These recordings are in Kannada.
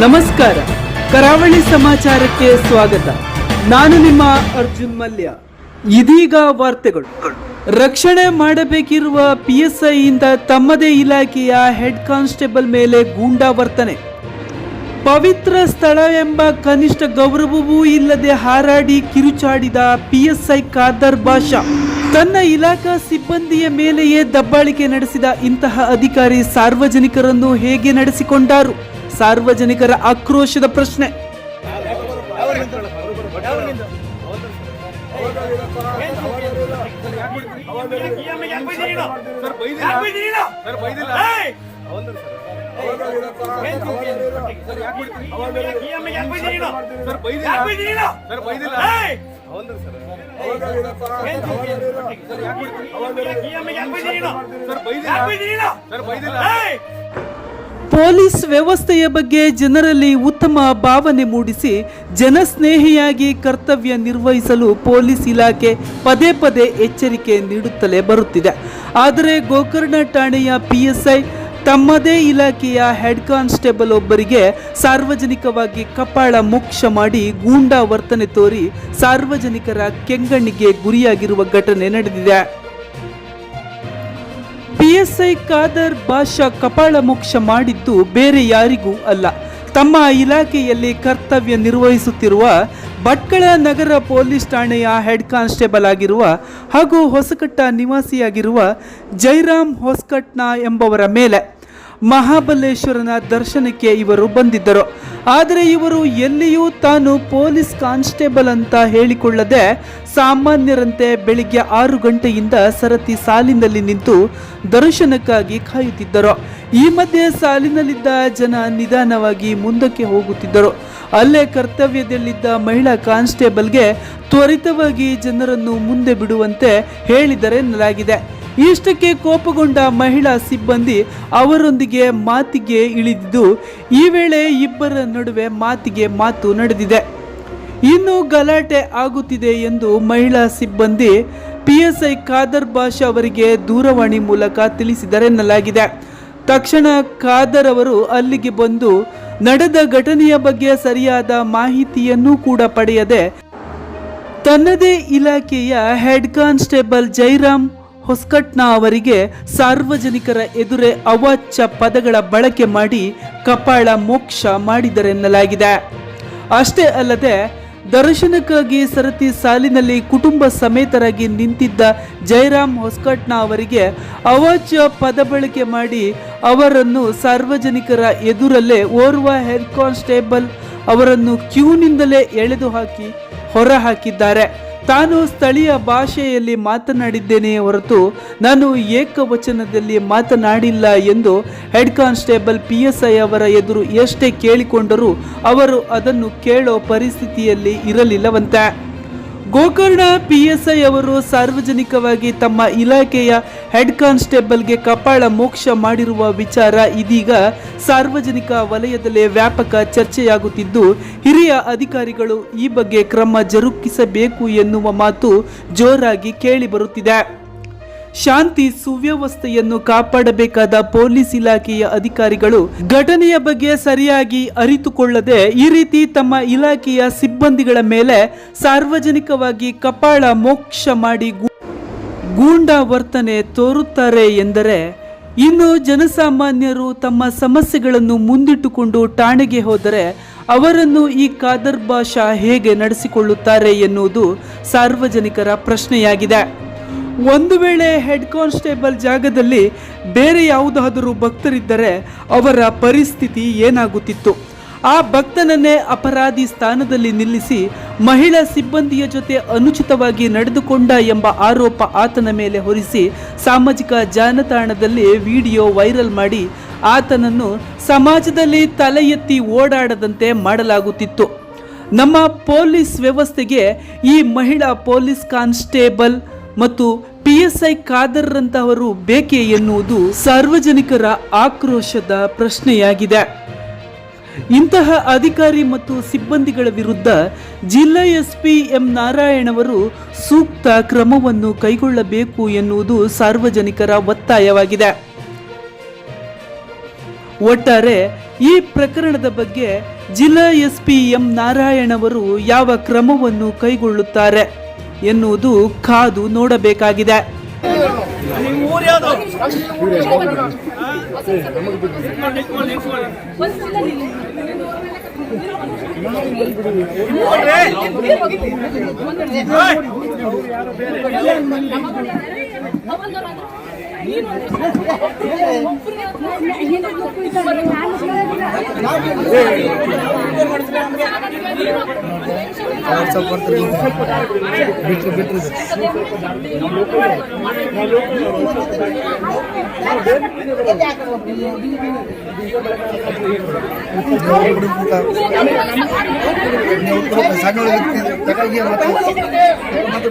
ನಮಸ್ಕಾರ. ಕರಾವಳಿ ಸಮಾಚಾರಕ್ಕೆ ಸ್ವಾಗತ. ನಾನು ನಿಮ್ಮ ಅರ್ಜುನ್ ಮಲ್ಯ. ಇದೀಗ ವಾರ್ತೆಗಳು. ರಕ್ಷಣೆ ಮಾಡಬೇಕಿರುವ ಪಿ ಎಸ್ ಇಂದ ತಮ್ಮದೇ ಇಲಾಖೆಯ ಹೆಡ್ ಕಾನ್ಸ್ಟೇಬಲ್ ಮೇಲೆ ಗೂಂಡಾ ವರ್ತನೆ. ಪವಿತ್ರ ಸ್ಥಳ ಎಂಬ ಕನಿಷ್ಠ ಗೌರವವೂ ಇಲ್ಲದೆ ಹಾರಾಡಿ ಕಿರುಚಾಡಿದ ಪಿಎಸ್ಐ ಖಾದರ್ ಬಾಷಾ. ತನ್ನ ಇಲಾಖಾ ಸಿಬ್ಬಂದಿಯ ಮೇಲೆಯೇ ದಬ್ಬಾಳಿಕೆ ನಡೆಸಿದ ಇಂತಹ ಅಧಿಕಾರಿ ಸಾರ್ವಜನಿಕರನ್ನು ಹೇಗೆ ನಡೆಸಿಕೊಂಡಾರು? ಸಾರ್ವಜನಿಕರ ಆಕ್ರೋಶದ ಪ್ರಶ್ನೆ. ಸರ್ ಬೈದಿಲ್ಲ. ಪೊಲೀಸ್ ವ್ಯವಸ್ಥೆಯ ಬಗ್ಗೆ ಜನರಲ್ಲಿ ಉತ್ತಮ ಭಾವನೆ ಮೂಡಿಸಿ ಜನಸ್ನೇಹಿಯಾಗಿ ಕರ್ತವ್ಯ ನಿರ್ವಹಿಸಲು ಪೊಲೀಸ್ ಇಲಾಖೆ ಪದೇ ಪದೇ ಎಚ್ಚರಿಕೆ ನೀಡುತ್ತಲೇ ಬರುತ್ತಿದೆ. ಆದರೆ ಗೋಕರ್ಣ ಠಾಣೆಯ ಪಿಎಸ್ಐ ತಮ್ಮದೇ ಇಲಾಖೆಯ ಹೆಡ್ ಕಾನ್ಸ್ಟೇಬಲ್ ಒಬ್ಬರಿಗೆ ಸಾರ್ವಜನಿಕವಾಗಿ ಕಪಾಳ ಮೋಕ್ಷ ಮಾಡಿ ಗೂಂಡಾ ವರ್ತನೆ ತೋರಿ ಸಾರ್ವಜನಿಕರ ಕೆಂಗಣ್ಣಿಗೆ ಗುರಿಯಾಗಿರುವ ಘಟನೆ ನಡೆದಿದೆ. ಪಿಎಸ್ಐ ಖಾದರ್ ಬಾಷಾ ಕಪಾಳ ಮೋಕ್ಷ ಮಾಡಿದ್ದು ಬೇರೆ ಯಾರಿಗೂ ಅಲ್ಲ. ತಮ್ಮ ಇಲಾಖೆಯಲ್ಲಿ ಕರ್ತವ್ಯ ನಿರ್ವಹಿಸುತ್ತಿರುವ ಭಟ್ಕಳ ನಗರ ಪೊಲೀಸ್ ಠಾಣೆಯ ಹೆಡ್ ಕಾನ್ಸ್ಟೇಬಲ್ ಆಗಿರುವ ಹಾಗೂ ಹೊಸಕಟ್ಟ ನಿವಾಸಿಯಾಗಿರುವ ಜೈರಾಮ್ ಹೊಸಕಟ್ನ ಎಂಬವರ ಮೇಲೆ ಮಹಾಬಲೇಶ್ವರನ ದರ್ಶನಕ್ಕೆ ಇವರು ಬಂದಿದ್ದರು. ಆದರೆ ಇವರು ಎಲ್ಲಿಯೂ ತಾನು ಪೊಲೀಸ್ ಕಾನ್ಸ್ಟೇಬಲ್ ಅಂತ ಹೇಳಿಕೊಳ್ಳದೆ ಸಾಮಾನ್ಯರಂತೆ ಬೆಳಿಗ್ಗೆ ಆರು ಗಂಟೆಯಿಂದ ಸರತಿ ಸಾಲಿನಲ್ಲಿ ನಿಂತು ದರ್ಶನಕ್ಕಾಗಿ ಕಾಯುತ್ತಿದ್ದರು. ಈ ಮಧ್ಯೆ ಸಾಲಿನಲ್ಲಿದ್ದ ಜನ ನಿಧಾನವಾಗಿ ಮುಂದಕ್ಕೆ ಹೋಗುತ್ತಿದ್ದರು. ಅಲ್ಲೇ ಕರ್ತವ್ಯದಲ್ಲಿದ್ದ ಮಹಿಳಾ ಕಾನ್ಸ್ಟೇಬಲ್ಗೆ ತ್ವರಿತವಾಗಿ ಜನರನ್ನು ಮುಂದೆ ಬಿಡುವಂತೆ ಹೇಳಿದರೆನ್ನಲಾಗಿದೆ ಇಷ್ಟಕ್ಕೆ ಕೋಪಗೊಂಡ ಮಹಿಳಾ ಸಿಬ್ಬಂದಿ ಅವರೊಂದಿಗೆ ಮಾತಿಗೆ ಇಳಿದಿದ್ದು, ಈ ವೇಳೆ ಇಬ್ಬರ ನಡುವೆ ಮಾತಿಗೆ ಮಾತು ನಡೆದಿದೆ. ಇನ್ನು ಗಲಾಟೆ ಆಗುತ್ತಿದೆ ಎಂದು ಮಹಿಳಾ ಸಿಬ್ಬಂದಿ ಪಿಎಸ್ಐ ಖಾದರ್ ಬಾಷಾ ಅವರಿಗೆ ದೂರವಾಣಿ ಮೂಲಕ ತಿಳಿಸಿದರೆನ್ನಲಾಗಿದೆ. ತಕ್ಷಣ ಖಾದರ್ ಅವರು ಅಲ್ಲಿಗೆ ಬಂದು, ನಡೆದ ಘಟನೆಯ ಬಗ್ಗೆ ಸರಿಯಾದ ಮಾಹಿತಿಯನ್ನು ಕೂಡ ಪಡೆಯದೆ, ತನ್ನದೇ ಇಲಾಖೆಯ ಹೆಡ್ ಕಾನ್ಸ್ಟೇಬಲ್ ಜೈರಾಮ್ ಹೊಸ್ಕಟ್ನ ಅವರಿಗೆ ಸಾರ್ವಜನಿಕರ ಎದುರೇ ಅವಾಚ್ಯ ಪದಗಳ ಬಳಕೆ ಮಾಡಿ ಕಪಾಳ ಮೋಕ್ಷ ಮಾಡಿದರೆನ್ನಲಾಗಿದೆ. ಅಷ್ಟೇ ಅಲ್ಲದೆ, ದರ್ಶನಕ್ಕಾಗಿ ಸರತಿ ಸಾಲಿನಲ್ಲಿ ಕುಟುಂಬ ಸಮೇತರಾಗಿ ನಿಂತಿದ್ದ ಜಯರಾಮ್ ಹೊಸ್ಕಟ್ನ ಅವರಿಗೆ ಅವಾಚ್ಯ ಪದ ಬಳಕೆ ಮಾಡಿ ಅವರನ್ನು ಸಾರ್ವಜನಿಕರ ಎದುರಲ್ಲೇ ಓರ್ವ ಹೆಡ್ ಕಾನ್ಸ್ಟೇಬಲ್ ಅವರನ್ನು ಕ್ಯೂನಿಂದಲೇ ಎಳೆದು ಹಾಕಿ ಹೊರ ಹಾಕಿದ್ದಾರೆ ತಾನು ಸ್ಥಳೀಯ ಭಾಷೆಯಲ್ಲಿ ಮಾತನಾಡಿದ್ದೇನೆ ಹೊರತು ನಾನು ಏಕವಚನದಲ್ಲಿ ಮಾತನಾಡಿಲ್ಲ ಎಂದು head constable P S I ಅವರ ಎದುರು ಎಷ್ಟೇ ಕೇಳಿಕೊಂಡರೂ ಅವರು ಅದನ್ನು ಕೇಳೋ ಪರಿಸ್ಥಿತಿಯಲ್ಲಿ ಇರಲಿಲ್ಲವಂತೆ. ಗೋಕರ್ಣ ಪಿ ಎಸ್ ಐ ಅವರು ಸಾರ್ವಜನಿಕವಾಗಿ ತಮ್ಮ ಇಲಾಖೆಯ ಹೆಡ್ ಕಾನ್ಸ್ಟೇಬಲ್ಗೆ ಕಪಾಳ ಮೋಕ್ಷ ಮಾಡಿರುವ ವಿಚಾರ ಇದೀಗ ಸಾರ್ವಜನಿಕ ವಲಯದಲ್ಲೇ ವ್ಯಾಪಕ ಚರ್ಚೆಯಾಗುತ್ತಿದ್ದು, ಹಿರಿಯ ಅಧಿಕಾರಿಗಳು ಈ ಬಗ್ಗೆ ಕ್ರಮ ಜರುಗಿಸಬೇಕು ಎನ್ನುವ ಮಾತು ಜೋರಾಗಿ ಕೇಳಿಬರುತ್ತಿದೆ ಶಾಂತಿ ಸುವ್ಯವಸ್ಥೆಯನ್ನು ಕಾಪಾಡಬೇಕಾದ ಪೊಲೀಸ್ ಇಲಾಖೆಯ ಅಧಿಕಾರಿಗಳು ಘಟನೆಯ ಬಗ್ಗೆ ಸರಿಯಾಗಿ ಅರಿತುಕೊಳ್ಳದೆ ಈ ರೀತಿ ತಮ್ಮ ಇಲಾಖೆಯ ಸಿಬ್ಬಂದಿಗಳ ಮೇಲೆ ಸಾರ್ವಜನಿಕವಾಗಿ ಕಪಾಳ ಮೋಕ್ಷ ಮಾಡಿ ಗೂಂಡ ವರ್ತನೆ ತೋರುತ್ತಾರೆ ಎಂದರೆ ಇನ್ನು ಜನಸಾಮಾನ್ಯರು ತಮ್ಮ ಸಮಸ್ಯೆಗಳನ್ನು ಮುಂದಿಟ್ಟುಕೊಂಡು ಠಾಣೆಗೆ ಹೋದರೆ ಅವರನ್ನು ಈ ಖಾದರ್ ಬಾಷಾ ಹೇಗೆ ನಡೆಸಿಕೊಳ್ಳುತ್ತಾರೆ ಎನ್ನುವುದು ಸಾರ್ವಜನಿಕರ ಪ್ರಶ್ನೆಯಾಗಿದೆ. ಒಂದು ವೇಳೆ ಹೆಡ್ ಕಾನ್ಸ್ಟೇಬಲ್ ಜಾಗದಲ್ಲಿ ಬೇರೆ ಯಾವುದಾದರೂ ಭಕ್ತರಿದ್ದರೆ ಅವರ ಪರಿಸ್ಥಿತಿ ಏನಾಗುತ್ತಿತ್ತು? ಆ ಭಕ್ತನನ್ನೇ ಅಪರಾಧಿ ಸ್ಥಾನದಲ್ಲಿ ನಿಲ್ಲಿಸಿ ಮಹಿಳಾ ಸಿಬ್ಬಂದಿಯ ಜೊತೆ ಅನುಚಿತವಾಗಿ ನಡೆದುಕೊಂಡ ಎಂಬ ಆರೋಪ ಆತನ ಮೇಲೆ ಹೊರಿಸಿ ಸಾಮಾಜಿಕ ಜಾಲತಾಣದಲ್ಲಿ ವಿಡಿಯೋ ವೈರಲ್ ಮಾಡಿ ಆತನನ್ನು ಸಮಾಜದಲ್ಲಿ ತಲೆ ಎತ್ತಿ ಓಡಾಡದಂತೆ ಮಾಡಲಾಗುತ್ತಿತ್ತು. ನಮ್ಮ ಪೊಲೀಸ್ ವ್ಯವಸ್ಥೆಗೆ ಈ ಮಹಿಳಾ ಪೊಲೀಸ್ ಕಾನ್ಸ್ಟೇಬಲ್ ಮತ್ತು ಪಿ ಎಸ್ ಐ ಖಾದರ್ರಂತಹವರು ಬೇಕೆ ಎನ್ನುವುದು ಸಾರ್ವಜನಿಕರ ಆಕ್ರೋಶದ ಪ್ರಶ್ನೆಯಾಗಿದೆ. ಇಂತಹ ಅಧಿಕಾರಿ ಮತ್ತು ಸಿಬ್ಬಂದಿಗಳ ವಿರುದ್ಧ ಜಿಲ್ಲಾ ಎಸ್ಪಿ ಎಂ ನಾರಾಯಣ್ ಅವರು ಸೂಕ್ತ ಕ್ರಮವನ್ನು ಕೈಗೊಳ್ಳಬೇಕು ಎನ್ನುವುದು ಸಾರ್ವಜನಿಕರ ಒತ್ತಾಯವಾಗಿದೆ. ಒಟ್ಟಾರೆ ಈ ಪ್ರಕರಣದ ಬಗ್ಗೆ ಜಿಲ್ಲಾ ಎಸ್ಪಿ ಎಂ ನಾರಾಯಣ್ ಅವರು ಯಾವ ಕ್ರಮವನ್ನು ಕೈಗೊಳ್ಳುತ್ತಾರೆ? ಎನ್ನುವುದು ಕಾದು ನೋಡಬೇಕಾಗಿದೆ. ಸಣ್ಣ ತಗಾಗಿ ಮತ್ತೆ ಮತ್ತೆ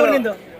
ಕುಡಿದು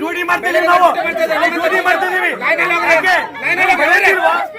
ಡ್ಯೂಟಿ ಮಾಡ್ತಿದೀವಿ ನಾವು ಡ್ಯೂಟಿ ಮಾಡ್ತಿದೀವಿ